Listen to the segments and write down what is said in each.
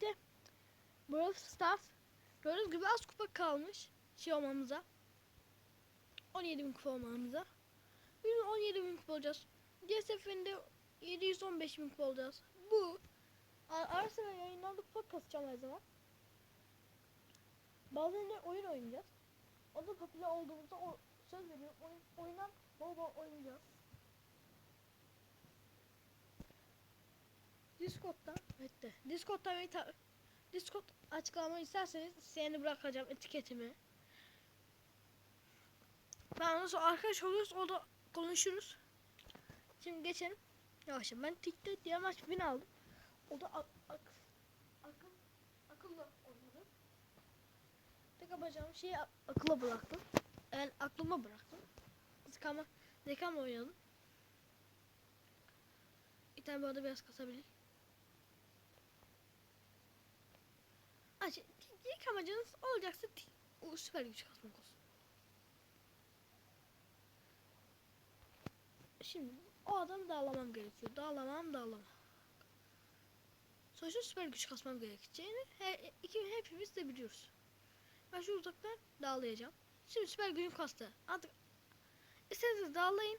birlikte Brawl Stars gördüğünüz gibi az kupa kalmış şey olmamıza. 17 bin kupa olmamıza. Biz 17 bin kupa olacağız. Diğer seferinde 715 bin kupa olacağız. Bu ara sıra yayınlarda kupa kasacağım her zaman. Bazen de oyun oynayacağız. O da popüler olduğumuzda o söz veriyorum. Oyun, oyundan bol bol oynayacağız. Discord'dan evet de Discord'dan beni ta- Discord açıklamayı isterseniz seni bırakacağım etiketimi. Ben nasıl arkadaş oluyoruz orada konuşuruz. Şimdi geçelim. Yavaş ben TikTok diye maç bin aldım. O da ak ak akıl akıllı oynadı. Tek yapacağım şeyi a- akılla bıraktım. Yani aklıma bıraktım. Zekama, zekamla oynadım. Bir tane bu arada biraz kasabilir. Aç, ilk amacınız olacaksa o süper güç kasmak olsun. Şimdi o adamı dağlamam gerekiyor. Dağlamam dağlamam. Sonuçta süper güç kasmam gerekeceğini he, iki, hepimiz de biliyoruz. Ben şu uzaktan dağlayacağım. Şimdi süper gücüm kastı. Artık isterseniz dağlayın.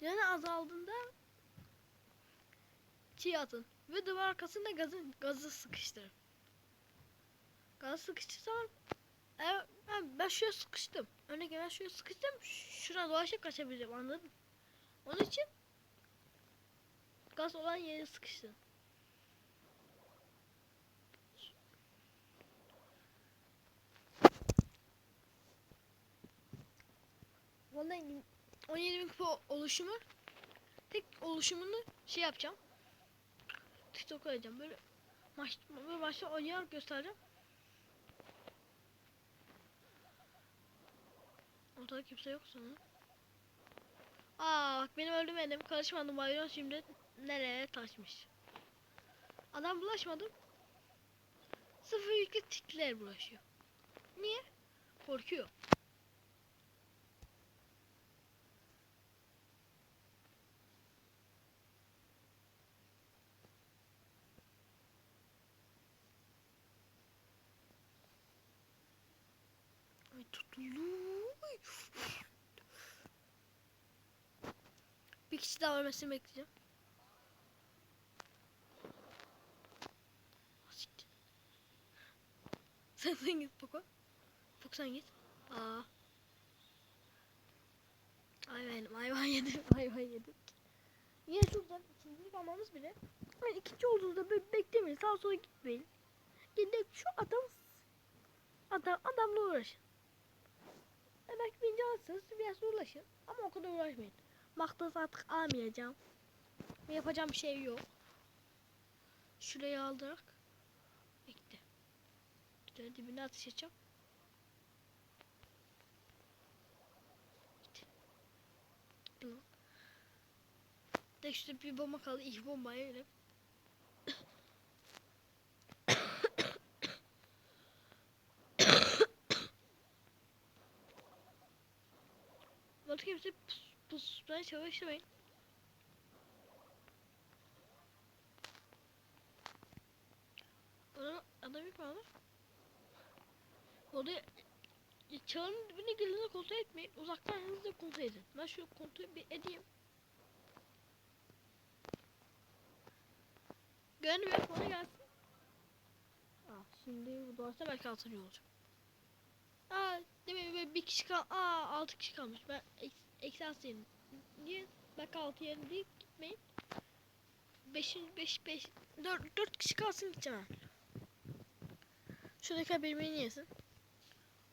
Canı azaldığında çiğ atın. Ve duvar arkasında gazı, gazı sıkıştırın. Gazı sıkıştırsam eğer ben, ben şuraya sıkıştım. Örnek ben şuraya sıkıştım. Şuna dolaşıp kaçabileceğim anladın? Onun için gaz olan yere sıkıştın. Vallahi 17 bin kupa oluşumu tek oluşumunu şey yapacağım. TikTok koyacağım. Böyle maç böyle maçta oynayarak göstereceğim. Ortada kimse yok sanırım. Aa bak benim öldürmedim. Karışmadım. Bayron şimdi nereye taşmış. Adam bulaşmadı. Sıfır yüklü tikler bulaşıyor. Niye? Korkuyor. Ay tutuldu. Ay. Bir kişi daha ölmesini bekleyeceğim. Sen sen git Poco. Poco sen git. Aa. Hayvan, hayvan yedim, hayvan yedim. Yine şuradan ikincilik almamız bile. Yani ikinci olduğunuzda böyle beklemeyin, sağa sola gitmeyin. Gidip şu adam, adam, adamla uğraşın. E belki birinci alırsınız, biraz uğraşın. Ama o kadar uğraşmayın. Maktaz artık almayacağım. Yapacağım bir şey yok. Şurayı aldırak. Bekle. Bir tane dibine ateş edeceğim. Gitti. Gitti lan. Tek şurada bir bomba kaldı. İki bombayı öyle. Bakın kimse pus, pusmaya çalışmayın. Adam, adam yok mu abi? Orada çağın dibine gelene kontrol etmeyin. Uzaktan hızlı kontrol edin. Ben şu kontrol bir edeyim. Görmüyor bana gelsin. Aa, şimdi bu doğarsa belki altıncı olacak. Aa böyle bir kişi kal Aa altı kişi kalmış. Ben eksi altı yedim. Niye? Altı yedim değil gitmeyin. Beş, beş, beş, dört, dört kişi kalsın gideceğim. Şuradaki birbirini yesin.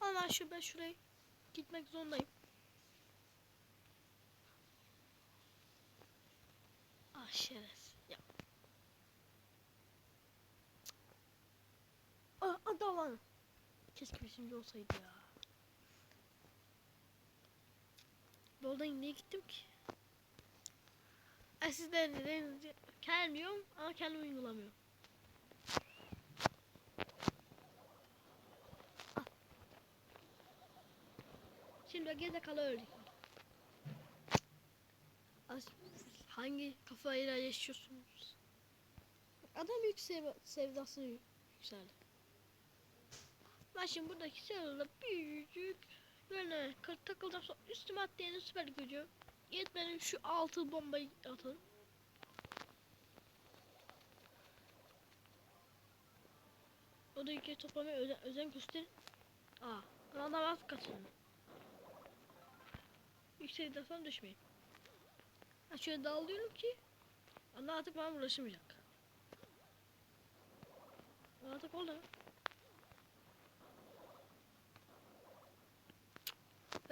Ama şu ben şuraya gitmek zorundayım. Ah şerefsiz. Ya. Ah adam lan. Keşke beşinci olsaydı ya. Yoldan niye gittim ki? Ay sizden neden gelmiyorum ama kendimi uygulamıyorum. Ah. Şimdi gerizekalı öldük. Az hangi kafayla yaşıyorsunuz? Adam büyük sev sevdası yükseldi. Ben şimdi buradaki silahla büyücük böyle kır takıldım sonra üstüme atlayanın süper gücü. Yetmenin şu altı bombayı atın. O da iki toplamaya özen, özen gösterin. Aa, adam az kaçın. Yüksek defan düşmeyin. Ha şöyle dağılıyorum ki Allah artık bana ulaşamayacak. O Artık oldu.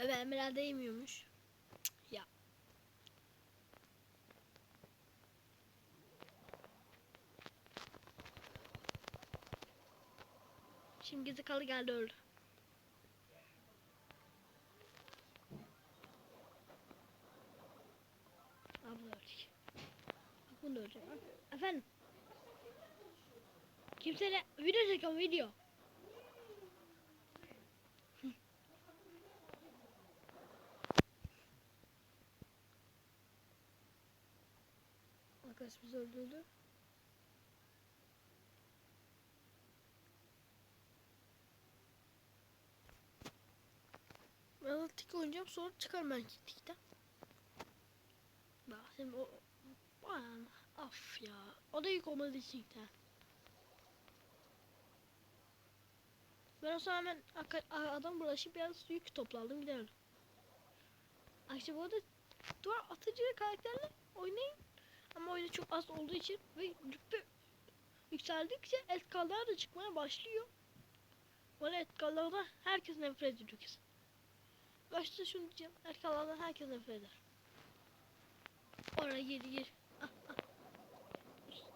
Ve yemiyormuş. Cık, Ya. Şimdi gizli kalı geldi öldü. Abla. Bak bunu da öldüreceğim. Efendim? Kimseyle video çekiyorum video. Arkadaş bizi öldürdü. Ben tik oynayacağım sonra çıkarım ben tikten. Bak şimdi o... Aman, Af ya. O da yük olmadı de. Ben o zaman hemen adam bulaşıp biraz yük topladım giderim. Akşam bu arada duvar atıcı karakterle oynayın. Ama oyunu çok az olduğu için ve yükseldikçe etkallar da çıkmaya başlıyor. Böyle etkallardan herkes nefret ediyor kesin. Başta şunu diyeceğim. Etkallardan herkes nefret eder. Oraya gir gir. Ah, ah.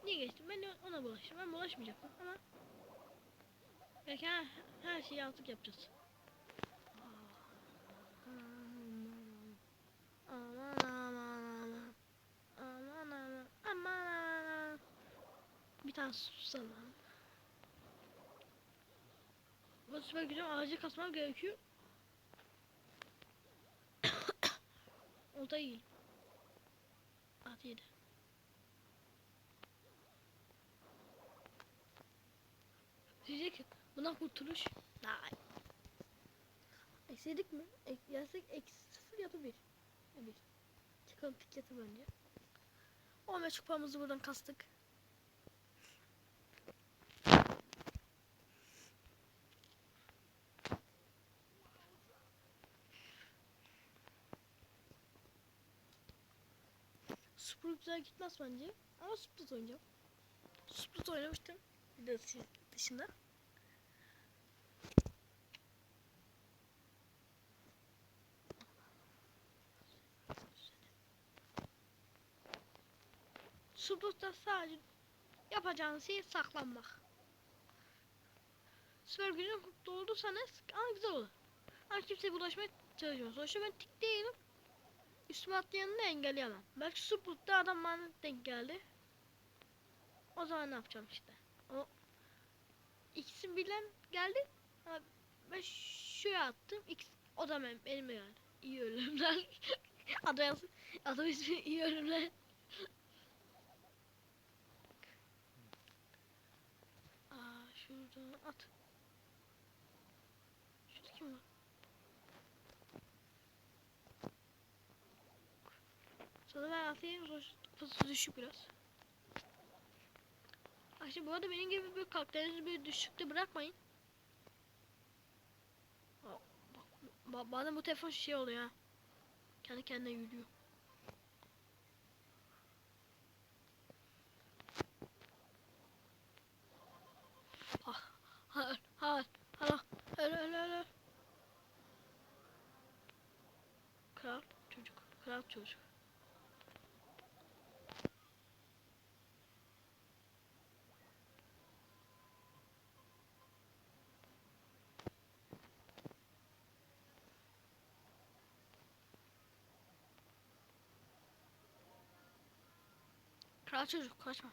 Niye geçtim? Ben ona bulaştım. Ben bulaşmayacaktım ama belki her, her şeyi artık yapacağız. Aman aman aman aman aman aman aman tane susalım. Bu süper gücüm ağacı kasmam gerekiyor. o da iyi. At yedi. Diyecek ki buna kurtuluş. Ay. Eksiydik mi? Ek, yersek eksi sıfır ya da bir. Bir. Çıkalım tiketi bence. 15 kupamızı buradan kastık. Super güzel gitmez bence. Ama Split oynayacağım. Split oynamıştım. Bir de dışında. Split'ta sadece yapacağınız şey saklanmak. Süper gücün doldursanız ama güzel olur. Ama kimseye bulaşmaya çalışmıyor. Sonuçta ben tik değilim. Üstüme atlayanı da engelleyemem. Belki Split'ta adam bana denk geldi. O zaman ne yapacağım işte. O ikisi bilen geldi. Ha, ben şuraya attım. İkisi, o da benim, benim yani. İyi ölümler. adı yazın. Adı ismi iyi ölümler. Aa şuradan at. Şurada kim var? Sana ben atayım. Kupası düşük biraz. Arkadaşlar bu arada benim gibi bir karakterinizi bir düşükte bırakmayın. Bazen bu telefon şey oluyor ha. Kendi kendine yürüyor. Ha, ha, ha, ha, öyle öyle öyle. Kral çocuk, kral çocuk. Kral çocuk kaçma.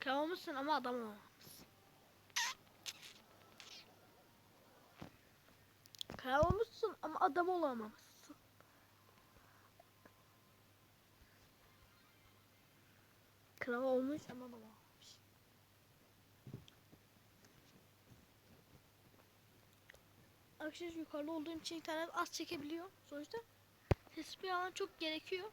Kral olmuşsun ama adam olmamışsın. Kral olmuşsun ama adam olamamışsın. Kral olmuş ama adam olmamış. Arkadaşlar yukarıda olduğum için internet az çekebiliyor. Sonuçta ses bir alan çok gerekiyor.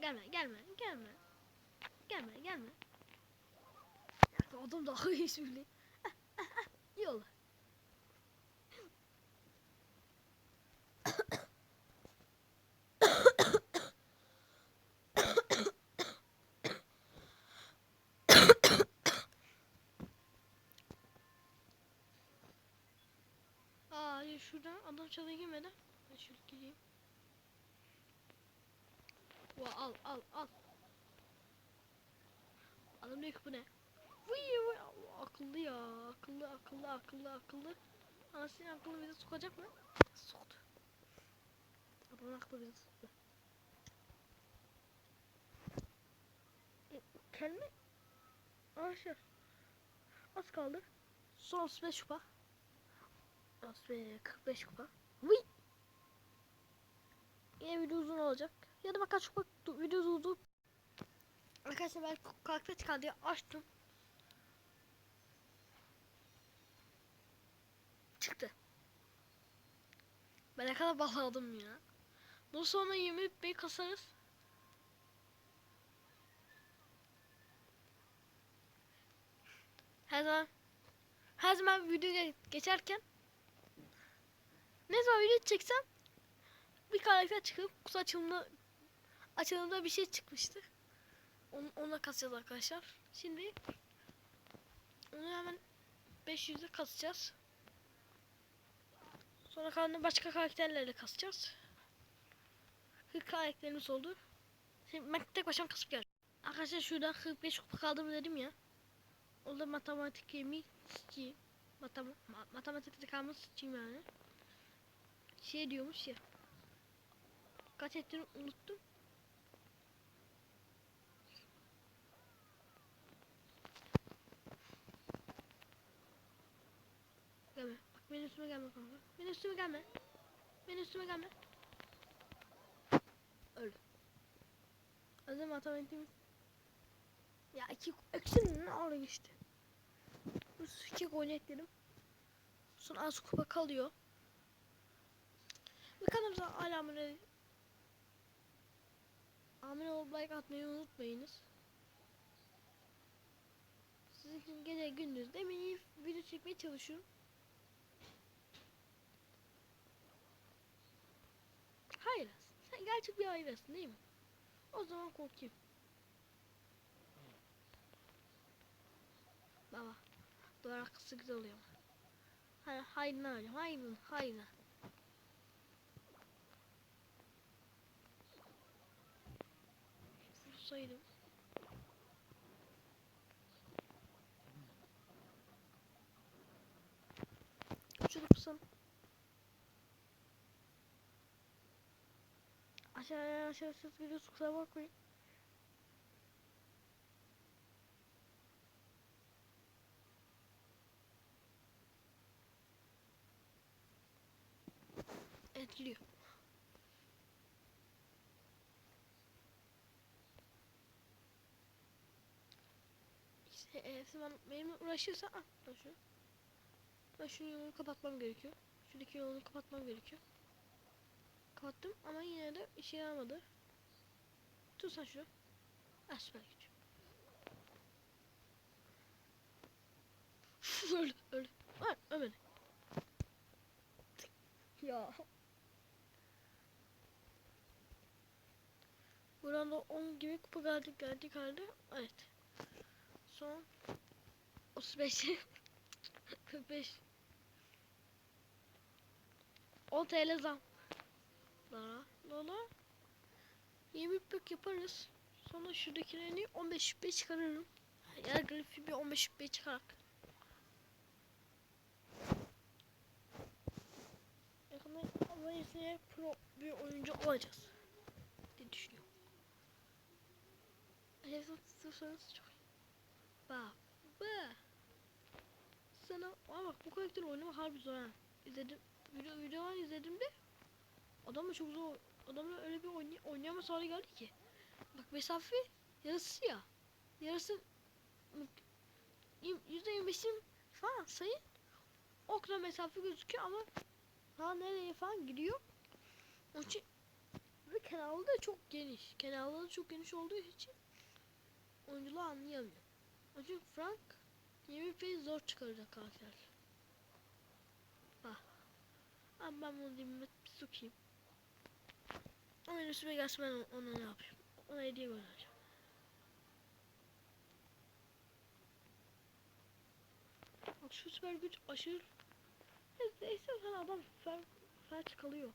Gelme gelme gelme. Gelme gelme. Adam daha iyi söylüyor. Yol. Aa ya şuradan adam çalıya girmeden. Ben şöyle gireyim. Va al al al. Adam diyor ki bu ne? Vıy vıy Allah, akıllı ya akıllı akıllı akıllı akıllı. Anasını akıllı bizi sokacak mı? Soktu. Adamın aklı bizi soktu. E, Kelime. Arkadaşlar. Az kaldı. Son 35 kupa. Az be 45 kupa. Vıy. Yine video uzun olacak. Ya da bakalım çok video uzun. Arkadaşlar ben karakter çıkar diye açtım. Çıktı. Ben ne kadar bağladım ya. Bundan sonra 20 bey kasarız. Her zaman her zaman video geçerken ne zaman video çeksem bir karakter çıkıp kutu açılımda açılımda bir şey çıkmıştı. Onu, ona kasacağız arkadaşlar. Şimdi onu hemen 500'e kasacağız. Sonra kalanını başka karakterlerle kasacağız. 40 karakterimiz oldu. Şimdi ben tek başıma kasıp geleceğim. Arkadaşlar şurada 45 kupa kaldım dedim ya. Orada matematik yemeği sıçayım. Matem ma matematikte kalma sıçayım yani. Şey diyormuş ya. Kaç ettiğini unuttum. Gelme. Bak benim üstüme gelme kanka. Benim üstüme gelme. Benim üstüme gelme. Öldü. Öldü matematiğim. Ya iki eksin ne ara geçti. Bu iki gol ekledim. Son az kupa kalıyor. Ve kanalımıza hala abone Abone olup like atmayı unutmayınız. Sizin için gece gündüz demeyip video çekmeye çalışıyorum. Hayır. Sen gerçek bir ayrasın değil mi? O zaman korkayım. Baba. Duvar arkası güzel oluyor. Hayır, hayır ne hocam? Hayır, hayır. Vursaydım. Şunu kısam. Aşağıya aşağı ses geliyorsa kusura bakmayın. Etkiliyor. İşte e, sen benimle uğraşırsa ah ben şunu. Ben şunun yolunu kapatmam gerekiyor. Şuradaki yolunu kapatmam gerekiyor. Kapattım ama yine de işe yaramadı. Tut sen şunu. Ah süper güç. öldü öldü. Ay ölmedi. Ya. Buradan da 10 gibi kupa geldik geldik geldi. Evet. Son 35 45 10 TL zam. Lara, Lala. 20 pek yaparız. Sonra şuradakilerini 15 şüphe çıkarırım. Yer grafiği bir 15 şüphe çıkarak. Yakında Mayıs'ya pro bir oyuncu olacağız. diye düşünüyorum. Hedef istiyorsanız çok iyi. Bak. Bak. Sana ama bak bu karakteri oynamak harbi zor ha. İzledim. Video, videolar izledim de Adamla çok zor. Adamla öyle bir oynay oynayamaz hale geldi ki. Bak mesafe yarısı ya. Yarısı %25'in falan sayı o kadar mesafe gözüküyor ama daha nereye falan gidiyor. Onun için ve kenarı da çok geniş. Kenarları çok geniş olduğu için oyuncular anlayamıyor. Onun için Frank 20 feyi zor çıkaracak karakter. Ama ben bunu bir sokayım. Ama üstüme gelsin ben ona ne yapayım. Ona hediye göndereceğim. Bak şu süper güç aşırı Neyse istersen adam fel, felç kalıyor.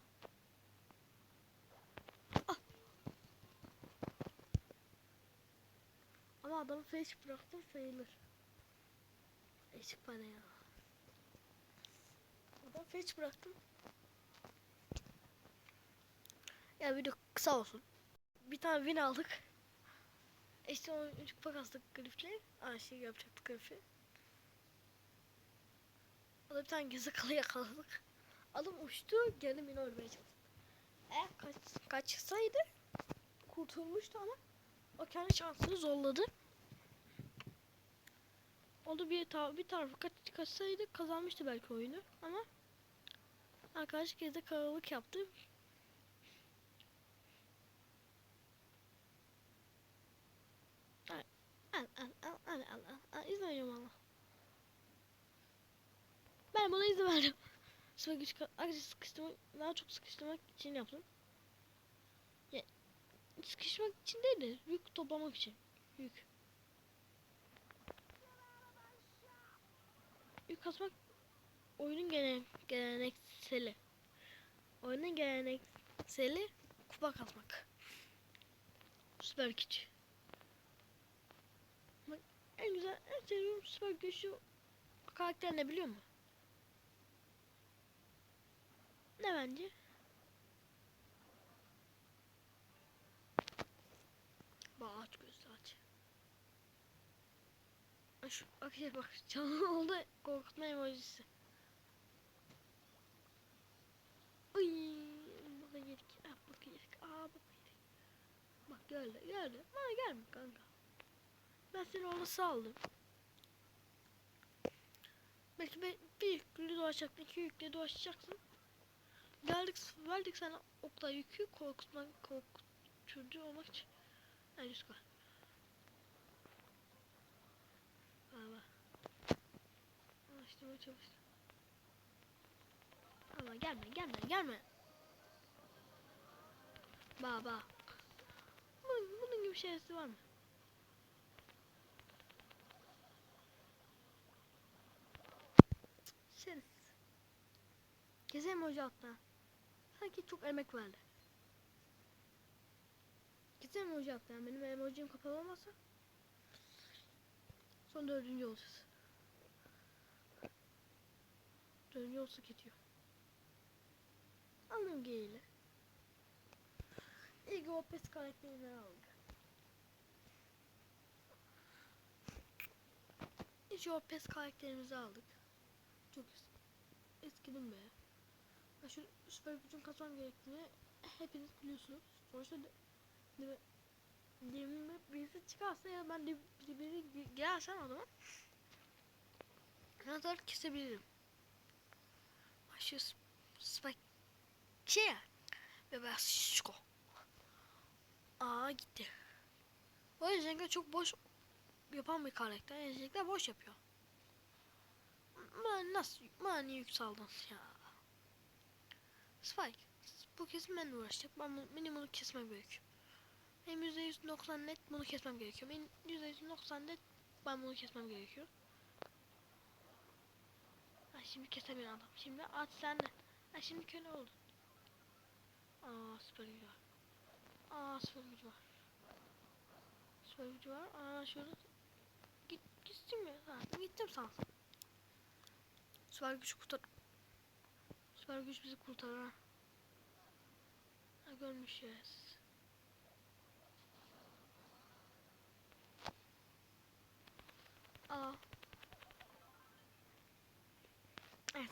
Ah. Ama adamı felç bıraktım sayılır. Eşik bana ya. Adam felç bıraktım. Ya video kısa olsun. Bir tane win aldık. İşte o üç kupa kastık grifle. Aa şey yapacaktık grifi. O da bir tane gezekalı yakaladık. Adam uçtu, geldi beni ölmeye çalıştı. Eğer kaç, kaçsaydı kurtulmuştu ama o kendi şansını zorladı. O da bir, ta bir tarafı kaç, kaçsaydı kazanmıştı belki oyunu ama arkadaş gezekalılık yaptı. Al al al al al al al al izliyorum Allah. Ben buna izin verdim. Güç sıkıştırmak daha çok sıkıştırmak için yaptım. Ya, sıkışmak için değil de yük toplamak için. Yük. Yük kasmak oyunun gene, gelenekseli. Oyunun gelenekseli kupa kasmak. Süper güç. Bak, en güzel, en sevdiğim süper güçlü karakter ne biliyor musun? Ne bence? Bak aç gözü aç. Şu bak bak canlı oldu korkutma emojisi. Uy, bana yedik. Ah bak yedik. Aa bak yedik. Bak geldi geldi. Bana gelme kanka. Ben seni orada saldım. Belki bir, bir yüklü dolaşacaksın, iki yüklü dolaşacaksın. Geldik, verdik sana okla yükü korkutmak, korkutucu olmak için. En üst koy. Baba. Açtım çalıştım. Ama gelme, gelme, gelme. Baba. Bunun, bunun gibi şeysi var mı? Sen. Hoca altına. Sanki çok emek verdi. Gezelim hoca altına. Benim emojim kapalı olmasa. Son dördüncü olacağız. Dördüncü olsa gidiyor. Aldım geyiğiyle. İlk o pes karakterinden aldık. İlk o pes karakterimizi aldık. Çok es- eskidim be. Şu süper gücün kasmam gerektiğini hepiniz biliyorsunuz. Sonuçta dibime birisi çıkarsa ya ben de biri gelsem o zaman kadar kesebilirim. Şey ya ve ben şişko. Aa gitti. O yüzden çok boş yapan bir karakter. Öncelikle boş yapıyor. Ben nasıl, niye yükseldin ya? Spike. Bu kesin benimle uğraşacak. Ben bunu, bunu kesmem gerekiyor. Benim %190 net bunu kesmem gerekiyor. Benim %190 net ben bunu kesmem gerekiyor. Ha, şimdi kesemiyor adam. Şimdi at sen de. Ha, şimdi köle oldu. Aa süper gücü var. Aa süper gücü var. Süper gücü var. Aa şurada. Git, gittim ya. Ha, gittim sana. Süper güç kurtar. Süper güç bizi kurtarır. Ha görmüşüz. Aa.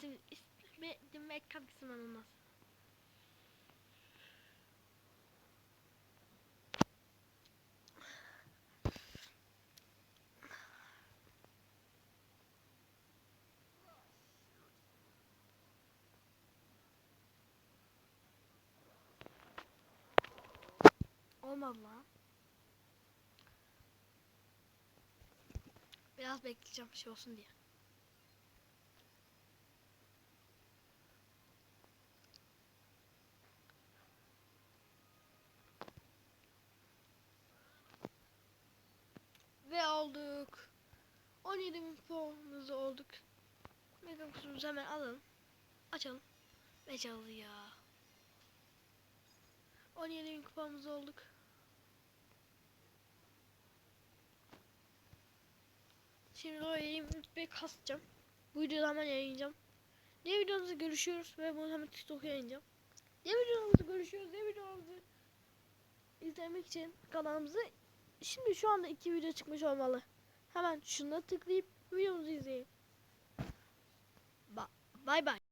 Şimdi bir dinlemek katkısından olmaz. Olmadı lan. Biraz bekleyeceğim şey olsun diye. Ve olduk. 17 bin puanımızı olduk. Mega kutumuzu hemen alalım. Açalım. Ve çaldı ya. 17 bin kupamız olduk. Şimdi o 20 rütbeyi kasacağım. Bu videoda hemen yayınlayacağım. Diğer videomuzda görüşüyoruz ve bunu hemen TikTok'a yayınlayacağım. Diğer videomuzda görüşüyoruz. Diğer videomuzu izlemek için kanalımızı şimdi şu anda iki video çıkmış olmalı. Hemen şuna tıklayıp videomuzu izleyin. Bay bay.